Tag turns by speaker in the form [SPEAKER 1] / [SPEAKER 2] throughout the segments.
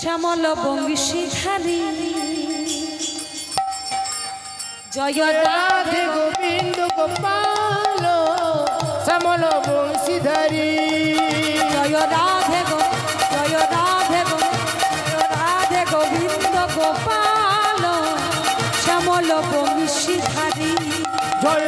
[SPEAKER 1] শ্যামল বংশীধারী। জয়
[SPEAKER 2] রাধে গোবিন্দ গোপাল, শ্যামল বংশীধারী।
[SPEAKER 1] জয় রাধে গো, জয় রাধে গো রাধে গোবিন্দ গোপাল, শ্যামল বংশীধারী।
[SPEAKER 2] জয়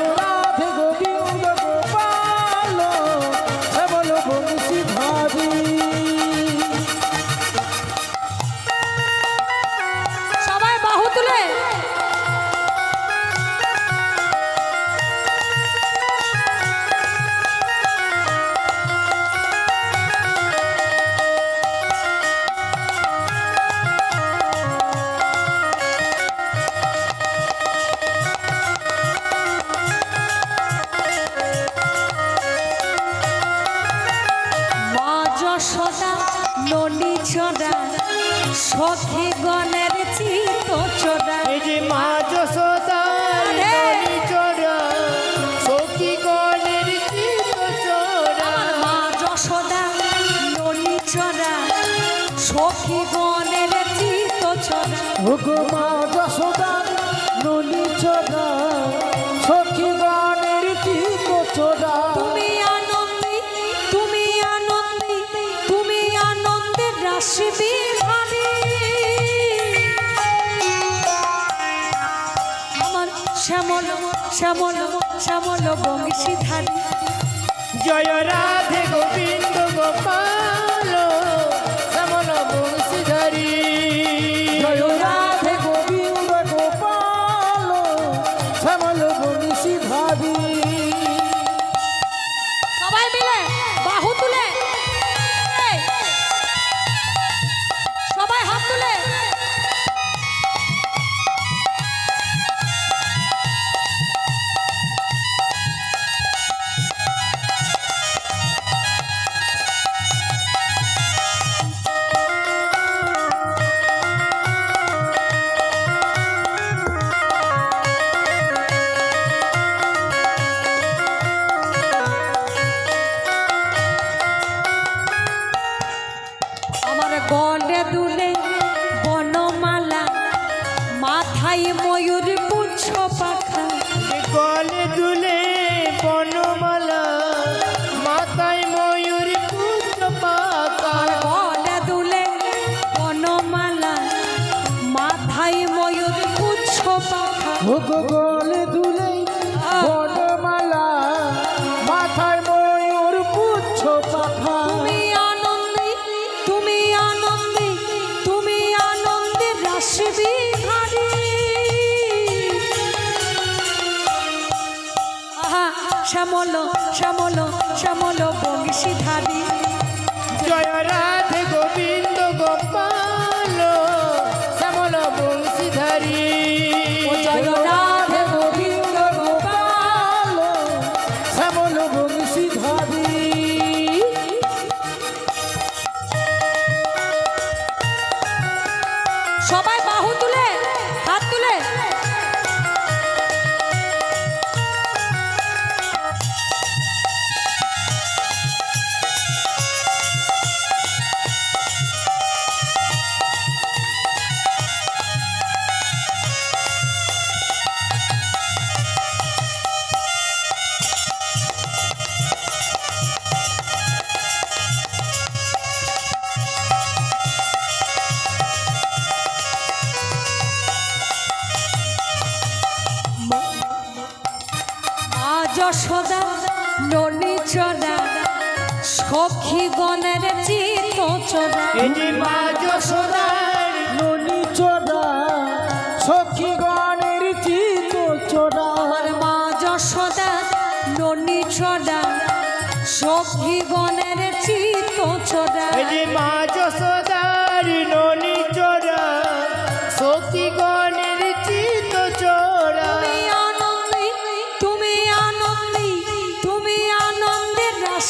[SPEAKER 1] চড়া সখী গণের চিত চড়া
[SPEAKER 2] এই যে মা যশোদার চোরা সখী গণের চিত চোরা
[SPEAKER 1] মা যশোদা ননি চড়া সখী গণের চিত চড়া
[SPEAKER 2] হুকু মা যশোদা ননী চোরা সখী গণের চিত চোরা
[SPEAKER 1] শ্যামল শ্যামল বংশী বংশীধারী।
[SPEAKER 2] জয় রাধে গোবিন্দ।
[SPEAKER 1] মাথায় ময়ূর পুচ্ছ পাখা।
[SPEAKER 2] গলে দুলে বনমালা মাথায় ময়ূর
[SPEAKER 1] পুচ্ছ পাখা।
[SPEAKER 2] গলে দুলে বনমালা মাথায় ময়ূর পুচ্ছ পাখা।
[SPEAKER 1] গো গলে শ্যামল শ্যামল শ্যামল বংশীধারী।
[SPEAKER 2] জয় রাধে গোবিন্দ গোপাল শ্যামল বংশীধারী।
[SPEAKER 1] যশোদা ননি চড়া সখী গণের চিত
[SPEAKER 2] মা যশোদার ননি চোরা সখী গণের চিত চোরা
[SPEAKER 1] আমার মা যশোদা ননি চড়া সখী গণের চিত
[SPEAKER 2] মা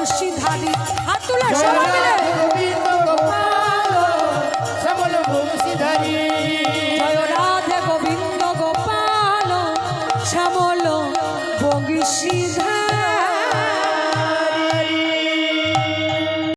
[SPEAKER 2] গোবিন্দ গোপাল
[SPEAKER 1] হাত তোলা সবাই মিলে।